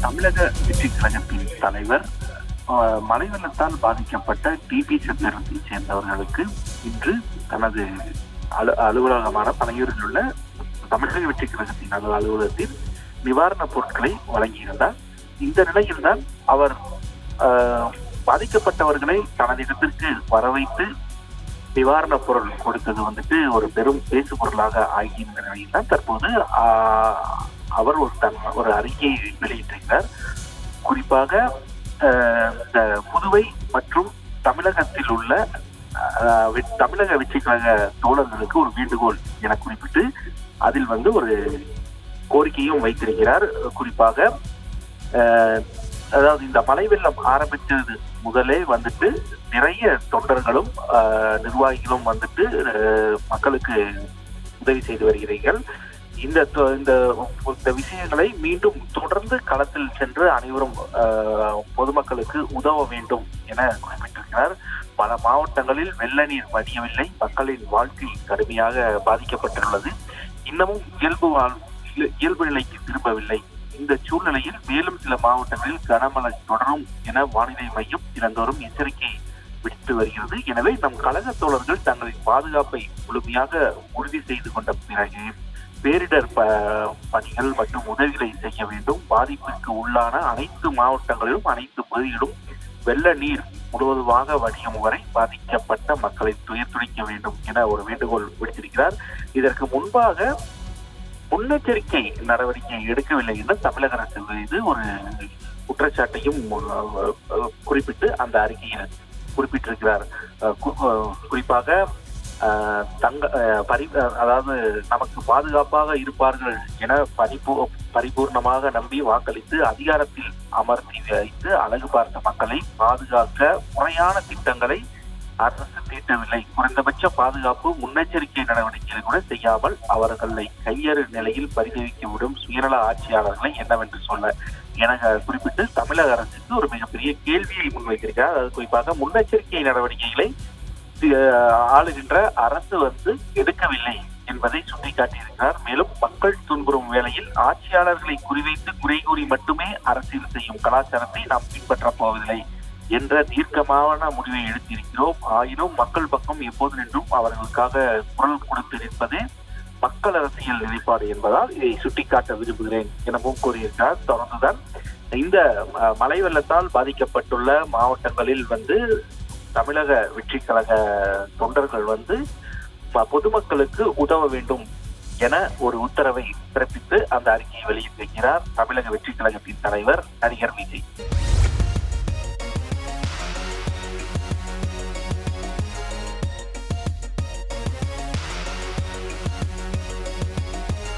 தமிழக வெற்றி கழகத்தின் தலைவர் ஆஹ், மழை வெள்ளத்தால் பாதிக்கப்பட்ட டிபி சத்திரத்தை சேர்ந்தவர்களுக்கு இன்று தனது அலு அலுவலகமான பனையூரில் உள்ள தமிழக வெற்றி கழகத்தின் அலுவலகத்தில் நிவாரணப் பொருட்களை வழங்கியிருந்தார். இந்த நிலையில்தான் அவர் பாதிக்கப்பட்டவர்களை தனது இடத்திற்கு வரவைத்து நிவாரணப் பொருள் கொடுத்தது வந்துட்டு ஒரு பெரும் பேசு பொருளாக ஆகியிருந்த நிலையில் தான் தற்போது அவர் ஒரு தன் ஒரு அறிக்கையை வெளியிட்டிருக்கிறார் குறிப்பாக இந்த புதுவை மற்றும் தமிழகத்தில் உள்ள தமிழக வெற்றிக்காக கழக தோழர்களுக்கு ஒரு வேண்டுகோள் என குறிப்பிட்டு அதில் வந்து ஒரு கோரிக்கையும் வைத்திருக்கிறார். குறிப்பாக அதாவது இந்த மழை வெள்ளம் ஆரம்பித்தது முதலே வந்துட்டு நிறைய தொண்டர்களும் நிர்வாகிகளும் வந்துட்டு மக்களுக்கு உதவி செய்து வருகிறீர்கள். இந்த தொ- இந்த விஷயங்களை மீண்டும் தொடர்ந்து களத்தில் சென்று அனைவரும் பொதுமக்களுக்கு உதவ வேண்டும் என குறிப்பிட்டிருக்கிறார். பல மாவட்டங்களில் வெள்ள நீர் வடியவில்லை. மக்களின் வாழ்க்கை கடுமையாக பாதிக்கப்பட்டுள்ளது. இன்னமும் இயல்பு வாழ் இயல்பு நிலைக்கு திரும்பவில்லை. இந்த சூழ்நிலையில் மேலும் சில மாவட்டங்களில் கனமழை தொடரும் என வானிலை மையம் தினந்தோறும் எச்சரிக்கை விடுத்து வருகிறது. எனவே நம் கழக தோழர்கள் தங்களின் பாதுகாப்பை முழுமையாக உறுதி செய்து கொண்ட பிறகு பேரிடர் ப பணிகள் மற்றும் உதவிகளை செய்ய வேண்டும். பாதிப்புக்கு உள்ளான அனைத்து மாவட்டங்களிலும் அனைத்து பகுதிகளிலும் வெள்ள நீர் முழுவதுமாக வடியும் வரை பாதிக்கப்பட்ட மக்களை துயர் துடிக்க வேண்டும் என ஒரு வேண்டுகோள் விடுத்திருக்கிறார். இதற்கு முன்பாக முன்னெச்சரிக்கை நடவடிக்கை எடுக்கவில்லை என்று தமிழக அரசு மீது ஒரு குற்றச்சாட்டையும் குறிப்பிட்டு அந்த அறிக்கையில் குறிப்பிட்டிருக்கிறார். குறிப்பாக தங்க பரி அதாவது நமக்கு பாதுகாப்பாக இருப்பார்கள் என பரிபூ பரிபூர்ணமாக நம்பி வாக்களித்து அதிகாரத்தில் அமர்த்தி வைத்து அழகு பார்த்த மக்களை பாதுகாக்க முறையான திட்டங்களை அரசு தீட்டவில்லை. குறைந்தபட்ச பாதுகாப்பு முன்னெச்சரிக்கை நடவடிக்கைகள் கூட செய்யாமல் அவர்களை கையறு நிலையில் பரிதவிக்க விடும் சுயநல ஆட்சியாளர்களை என்னவென்று சொல்ல. என குறிப்பிட்டு தமிழக அரசுக்கு ஒரு மிகப்பெரிய கேள்வியை முன்வைத்திருக்கிறார். அது குறிப்பாக முன்னெச்சரிக்கை நடவடிக்கைகளை ஆளுகின்ற அரசு வந்து எடுக்கவில்லை என்பதை சுட்டிக்காட்டியிருக்கிறார். மேலும் மக்கள் துன்புறும் வேளையில் ஆட்சியாளர்களை குறிவைத்து குறை கூறி மட்டுமே அரசியல் செய்யும் கலாச்சாரத்தை நாம் பின்பற்றப் போவதில்லை என்ற தீர்க்கமான முடிவை எடுத்திருக்கிறோம். ஆயினும் மக்கள் பக்கம் எப்போது நின்றும் அவர்களுக்காக குரல் கொடுத்து நிற்பது மக்கள் அரசியல் நிலைப்பாடு என்பதால் இதை சுட்டிக்காட்ட விரும்புகிறேன் எனவும் கூறியிருக்கிறார் தொடர்ந்துதான் இந்த மழை வெள்ளத்தால் பாதிக்கப்பட்டுள்ள மாவட்டங்களில் வந்து தமிழக வெற்றி கழக தொண்டர்கள் வந்து பொதுமக்களுக்கு உதவ வேண்டும் என ஒரு உத்தரவை பிறப்பித்து அந்த அறிக்கையை வெளியிட்டிருக்கிறார் தமிழக வெற்றி கழகத்தின் தலைவர் நடிகர் விஜய்.